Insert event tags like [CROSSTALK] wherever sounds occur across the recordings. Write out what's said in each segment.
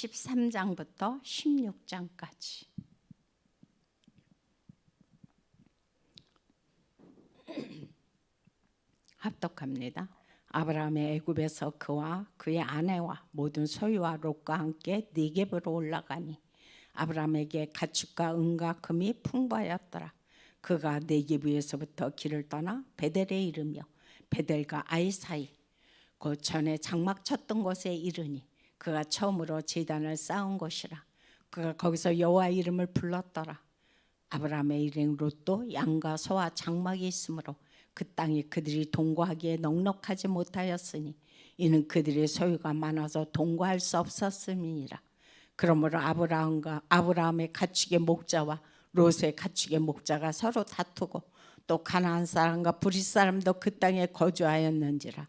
13장부터 16장까지. [CLEARS THROAT] 합독합니다. 아브라함의 애굽에서 그와 그의 아내와 모든 소유와 롯과 함께 네겝으로 올라가니 아브라함에게 가축과 은과 금이 풍부하였더라. 그가 네겝 위에서부터 길을 떠나 베델에 이르며 베델과 아이 사이 그 전에 장막 쳤던 곳에 이르니 그가 처음으로 제단을 쌓은 곳이라. 그가 거기서 여호와 이름을 불렀더라. 아브라함의 일행 롯도 양과 소와 장막이 있으므로 그 땅이 그들이 동거하기에 넉넉하지 못하였으니 이는 그들의 소유가 많아서 동거할 수 없었음이니라. 그러므로 아브라함과 아브라함의 가축의 목자와 롯의 가축의 목자가 서로 다투고 또 가나안 사람과 브릿 사람도 그 땅에 거주하였는지라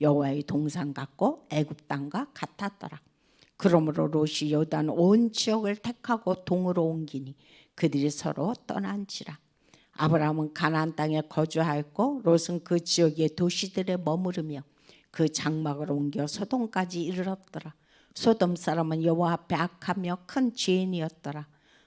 여호와의 동산 같고 애굽 땅과 같았더라. 그러므로 롯이 요단 온 지역을 택하고 동으로 옮기니 그들이 서로 떠난지라. 아브라함은 가나안 땅에 거주하였고 롯은 그 지역의 도시들에 머무르며 그 장막을 옮겨 소돔까지 이르렀더라. 소돔 사람은 여호와 앞에 악하며 큰 죄인이었더라.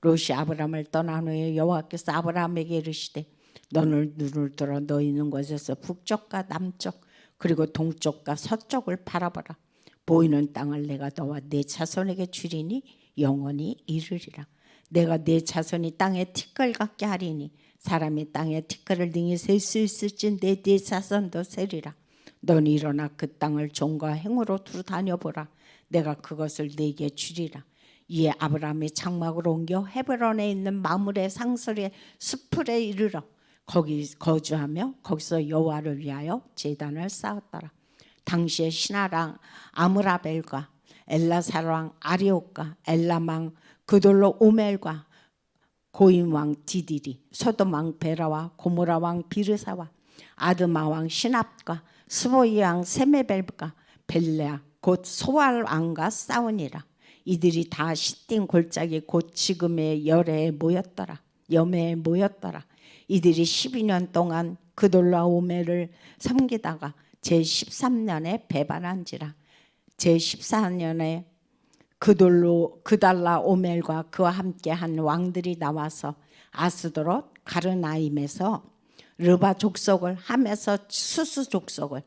롯이 아브라함을 떠난 후에 여호와께서 아브라함에게 이르시되 너는 눈을 들어 너 있는 곳에서 북쪽과 남쪽 그리고 동쪽과 서쪽을 바라보라. 보이는 땅을 내가 너와 내 자손에게 주리니 영원히 이르리라. 내가 내 자손이 땅에 티끌 같게 하리니 사람이 땅에 티끌을 등에 셀수 있을지 내 네 자손도 세리라. 넌 일어나 그 땅을 종과 행으로 두루 다녀보라. 내가 그것을 네게 주리라. 이에 아브라함이 장막으로 옮겨 헤브론에 있는 마물의 상설의 수풀에 이르러 거기 거주하며 거기서 여호와를 위하여 제단을 쌓았더라. 당시에 신하랑 아므라벨과 엘라사랑 아리옥과 엘라망 그돌로 오멜과 고임 왕 디디리 소돔 왕 베라와 고모라 왕 비르사와 아드마 왕 시납과 스보이 왕 세메벨과 벨레아 곧 소알 왕과 싸우니라. 이들이 다 시띵 골짜기 곧 지금의 열에 모였더라. 염해에 모였더라 이들이 12년 동안 그돌라 오메를 섬기다가 제 13년에 배반한지라. 제 14년에 그돌로 그달라 오멜과 그와 함께 한 왕들이 나와서 아스도롯 가르나임에서 르바 족속을 함에서 수수 족속을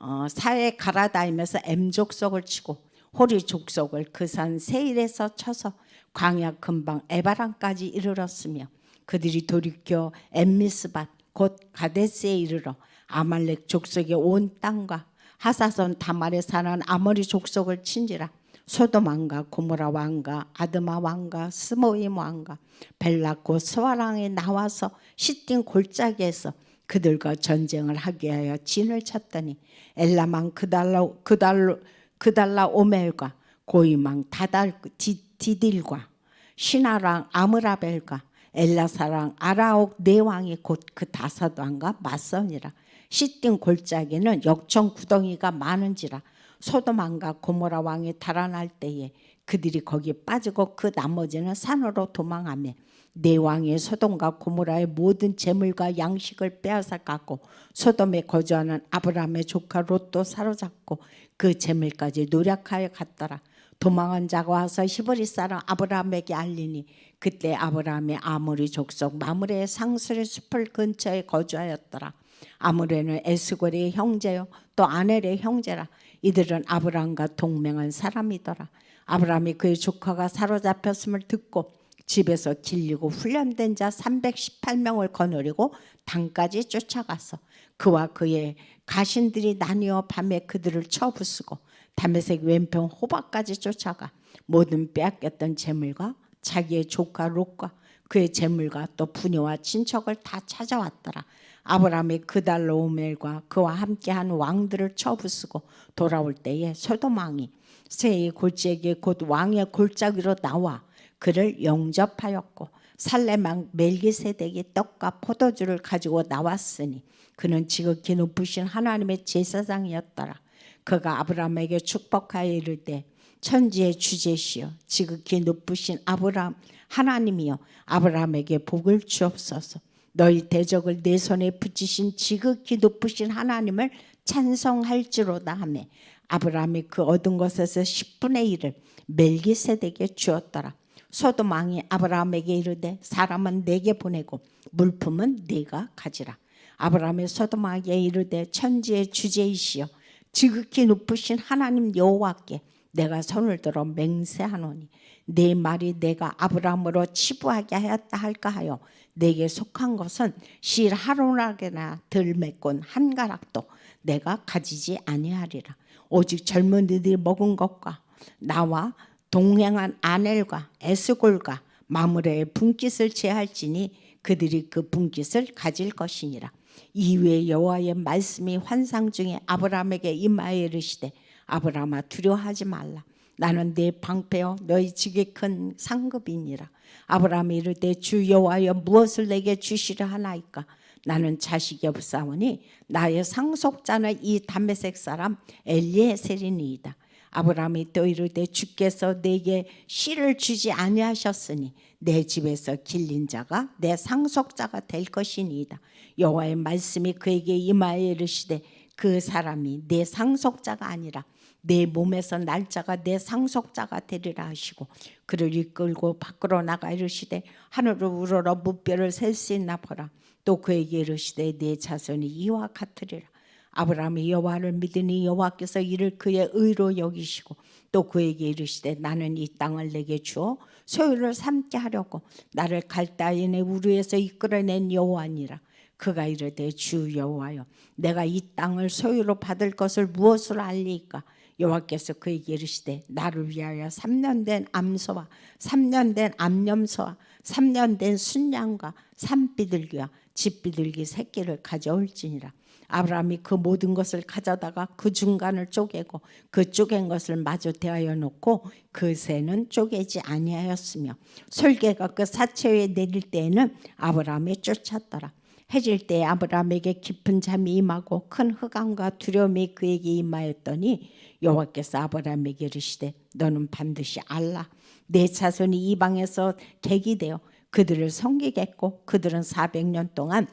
어, 사에 가라다임에서 엠 족속을 치고 호리 족속을 그 산 세일에서 쳐서 광야 근방 에바랑까지 이르렀으며 그들이 돌이켜 엠미스밭 곧 가데스에 이르러 아말렉 족속의 온 땅과 하사선 다말에 사는 아모리 족속을 친지라. 소돔 왕과 고모라 왕과 아드마 왕과 스모임 왕과 벨라고 스와랑에 나와서 시띵 골짜기에서 그들과 전쟁을 하게 하여 진을 쳤더니 엘라망 그달라 그달로 그달라 오멜과 고이망 다달 디, 디딜과 시나랑 아므라벨과 엘라사랑 아라옥 네 왕이 곧 그 다섯 왕과 맞서니라 시띵 골짜기는 역청 구덩이가 많은지라 소돔 왕과 고모라 왕이 달아날 때에 그들이 거기 빠지고 그 나머지는 산으로 도망하며 네 왕의 소돔과 고모라의 모든 재물과 양식을 빼앗아 갔고 소돔에 거주하는 아브라함의 조카 롯도 사로잡고 그 재물까지 노력하여 갔더라. 도망한 자가 와서 히브리 사람 아브라함에게 알리니 그때 아브라함이 아모리 족속 마므레의 상수리 숲을 근처에 거주하였더라. 아므레는 에스골의 형제요 또 아넬의 형제라. 이들은 아브라함과 동맹한 사람이더라. 아브라함이 그의 조카가 사로잡혔음을 듣고 집에서 길리고 훈련된 자 318명을 거느리고 당까지 쫓아가서 그와 그의 가신들이 나뉘어 밤에 그들을 쳐부수고 담에색 왼편 호박까지 쫓아가 모든 빼앗겼던 재물과 자기의 조카 롯과 그의 재물과 또 부녀와 친척을 다 찾아왔더라. 아브라함이 그달로 오멜과 그와 함께한 왕들을 쳐부수고 돌아올 때에 소돔 왕이 새의 골짜기 곧 왕의 골짜기로 나와 그를 영접하였고 살레망 멜기세덱이 떡과 포도주를 가지고 나왔으니 그는 지극히 높으신 하나님의 제사장이었더라. 그가 아브라함에게 축복하여 이르되 천지의 주제시여 지극히 높으신 아브라함 하나님이여 아브라함에게 복을 주옵소서. 너희 대적을 내 손에 붙이신 지극히 높으신 하나님을 찬송할지로다 하매 아브라함이 그 얻은 것에서 10분의 1을 멜기세덱에 주었더라. 소돔 왕이 아브라함에게 이르되 사람은 내게 보내고 물품은 네가 가지라. 아브라함이 소돔 왕에게 이르되 천지의 주제이시여 지극히 높으신 하나님 여호와께 내가 손을 들어 맹세하노니 내 말이 내가 아브라함으로 치부하게 하였다 할까 하여 내게 속한 것은 실 하루락이나 덜 메꼰 한 가락도 내가 가지지 아니하리라. 오직 젊은이들이 먹은 것과 나와 동행한 아넬과 에스골과 마므레의 분깃을 제할지니 그들이 그 분깃을 가질 것이니라 이후에 여호와의 말씀이 환상 중에 아브라함에게 임하여 이르시되 아브라함아 두려워하지 말라. 나는 네 방패요 너희 지극히 큰 상급이니라. 아브라함이 이르되 주 여호와여 무엇을 내게 주시려 하나이까? 나는 자식이 없사오니 나의 상속자는 이 담메색 사람 엘리에셀이니이다. 아브라함이 또 이르되 주께서 내게 씨를 주지 아니하셨으니 내 집에서 길린 자가 내 상속자가 될 것이니이다. 여호와의 말씀이 그에게 임하여 이르시되 그 사람이 내 상속자가 아니라 내 몸에서 날짜가 내 상속자가 되리라 하시고 그를 이끌고 밖으로 나가 이르시되 하늘을 우러러 무뼈를 셀 수 있나 보라. 또 그에게 이르시되 내 자손이 이와 같으리라. 아브라함이 여호와를 믿으니 여호와께서 이를 그의 의로 여기시고 또 그에게 이르시되 나는 이 땅을 내게 주어 소유를 삼게 하려고 나를 갈다인의 우르에서 이끌어낸 여호와니라. 그가 이르되 주 여호와여 내가 이 땅을 소유로 받을 것을 무엇으로 알리까? 여호와께서 그에게 이르시되 나를 위하여 3년 된 암소와 3년 된 암염소와 3년 된 순양과 산비둘기와 집비둘기 새끼를 가져올지니라 아브라함이 그 모든 것을 가져다가 그 중간을 쪼개고 그 쪼갠 것을 마주 대하여 놓고 그 새는 쪼개지 아니하였으며 솔개가 그 사체 위에 내릴 때에는 아브라함이 쫓았더라. 해질 때 아브라함에게 깊은 잠이 임하고 큰 흑암과 두려움이 그에게 임하였더니 여호와께서 아브라함에게 이르시되 너는 반드시 알라. 내 자손이 이방에서 객이되어 그들을 섬기겠고 그들은 400년 동안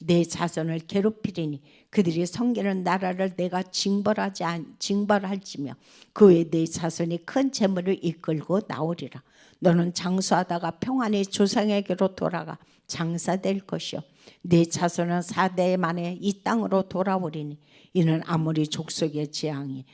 내 자손을 괴롭히리니 그들이 섬기는 나라를 내가 징벌하지 안, 징벌할지며 그 외에 내 자손이 큰 재물을 이끌고 나오리라. 너는 장수하다가 평안히 조상에게로 돌아가 장사될 것이요. 내 자손은 4대 만에 이 땅으로 돌아오리니 이는 아무리 족속의 재앙이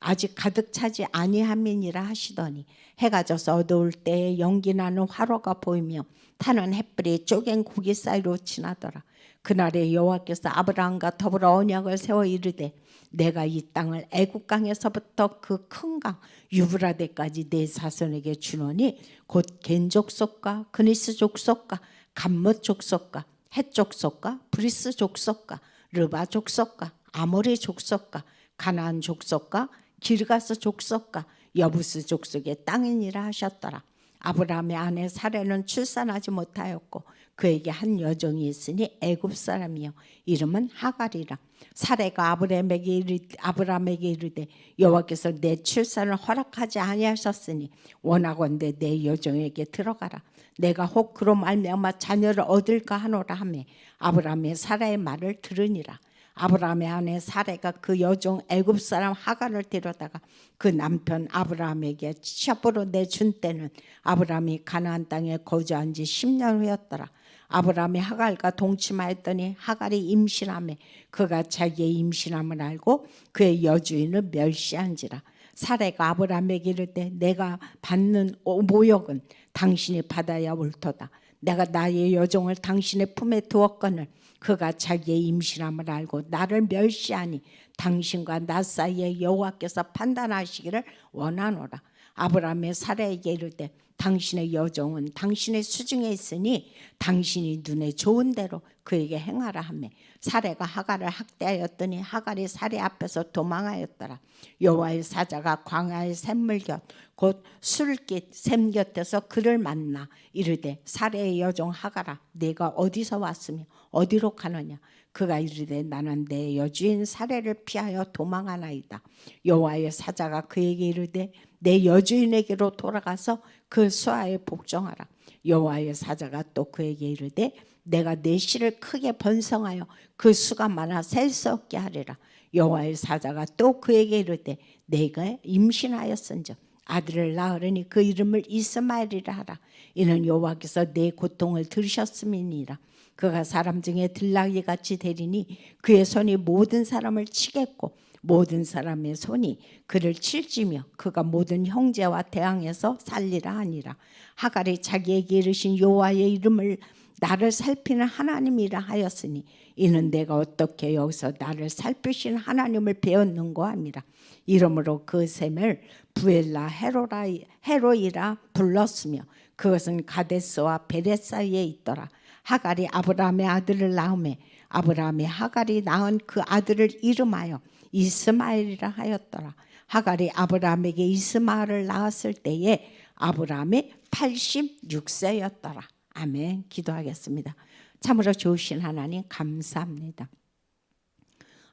아직 가득 차지 아니함이니라 하시더니 해가 져서 어두울 때에 연기 나는 화로가 보이며 타는 햇불이 쪼갠 고기 사이로 지나더라 그날에 여호와께서 아브라함과 더불어 언약을 세워 이르되 내가 이 땅을 애굽 강에서부터 그 큰 강 유브라데까지 내 자손에게 주노니 곧 겐족 속과 그니스 족속과 감못 족속과 헷 족 속과 브리스 족속과 르바 족속과 아모리 족속과 가나안 족속과 기르가스 족속과 여부스 족속의 땅이니라 하셨더라. 아브라함의 아내 사례는 출산하지 못하였고 그에게 한 여종이 있으니 애굽 사람이요 이름은 하갈이라. 사례가 아브라함에게 이르 아브라함에게 이르되 여호와께서 내 출산을 허락하지 아니하셨으니 원하건대 내 여종에게 들어가라. 내가 혹 그로 말미암아 자녀를 얻을까 하노라 하매 아브라함의 사라의 말을 들으니라. 아브라함의 아내 사례가 그 여종 애굽 사람 하갈을 데려다가 그 남편 아브라함에게 첩으로 내준 때는 아브라함이 가나안 땅에 거주한 지 10년 후였더라. 아브라함이 하갈과 동침하였더니 하갈이 임신함에 그가 자기의 임신함을 알고 그의 여주인을 멸시한지라. 사례가 아브라함에게 이르되 내가 받는 모욕은 당신이 받아야 옳도다. 내가 나의 여종을 당신의 품에 두었거늘 그가 자기의 임신함을 알고 나를 멸시하니 당신과 나 사이에 여호와께서 판단하시기를 원하노라. 아브라함의 사라에게 이르되 당신의 여종은 당신의 수중에 있으니 당신이 눈에 좋은 대로 그에게 행하라 하며 사례가 하갈을 학대하였더니 하갈이 사례 앞에서 도망하였더라. 여호와의 사자가 광야의 샘물 곁 곧 술깃 샘 곁에서 그를 만나 이르되 사례의 여종 하갈아 내가 어디서 왔으며 어디로 가느냐? 그가 이르되 나는 내 여주인 사례를 피하여 도망하나이다. 여호와의 사자가 그에게 이르되 내 여주인에게로 돌아가서 그 수하에 복종하라. 여호와의 사자가 또 그에게 이르되 내가 내 씨를 크게 번성하여 그 수가 많아 셀 수 없게 하리라. 여호와의 사자가 또 그에게 이르되 내가 임신하였은즉 아들을 낳으려니 그 이름을 이스마엘이라 하라. 이는 여호와께서 내 고통을 들으셨음이니라. 그가 사람 중에 들나귀 같이 되리니 그의 손이 모든 사람을 치겠고 모든 사람의 손이 그를 칠지며 그가 모든 형제와 대항해서 살리라 하니라 하갈이 자기에게 이르신 여호와의 이름을 나를 살피는 하나님이라 하였으니 이는 내가 어떻게 여기서 나를 살피신 하나님을 배웠는고 합니다. 이러므로 그 셈을 부엘라 헤로라 헤로이라 불렀으며 그것은 가데스와 베레 사이에 있더라. 하갈이 아브라함의 아들을 낳음에 아브라함이 하갈이 낳은 그 아들을 이름하여 이스마엘이라 하였더라. 하갈이 아브라함에게 이스마엘을 낳았을 때에 아브라함이 86세였더라. 아멘. 기도하겠습니다. 참으로 좋으신 하나님 감사합니다.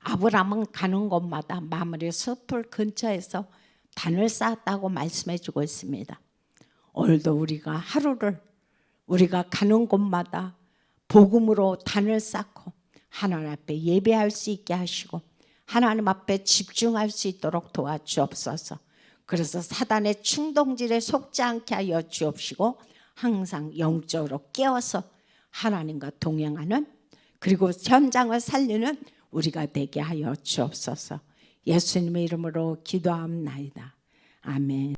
아브라함은 가는 곳마다 마무리 숲을 근처에서 단을 쌓았다고 말씀해 주고 있습니다. 오늘도 우리가 하루를 우리가 가는 곳마다 복음으로 단을 쌓고 하나님 앞에 예배할 수 있게 하시고 하나님 앞에 집중할 수 있도록 도와주옵소서. 그래서 사단의 충동질에 속지 않게 하여 주옵시고 항상 영적으로 깨어서 하나님과 동행하는 그리고 현장을 살리는 우리가 되게 하여 주옵소서. 예수님의 이름으로 기도합나이다. 아멘.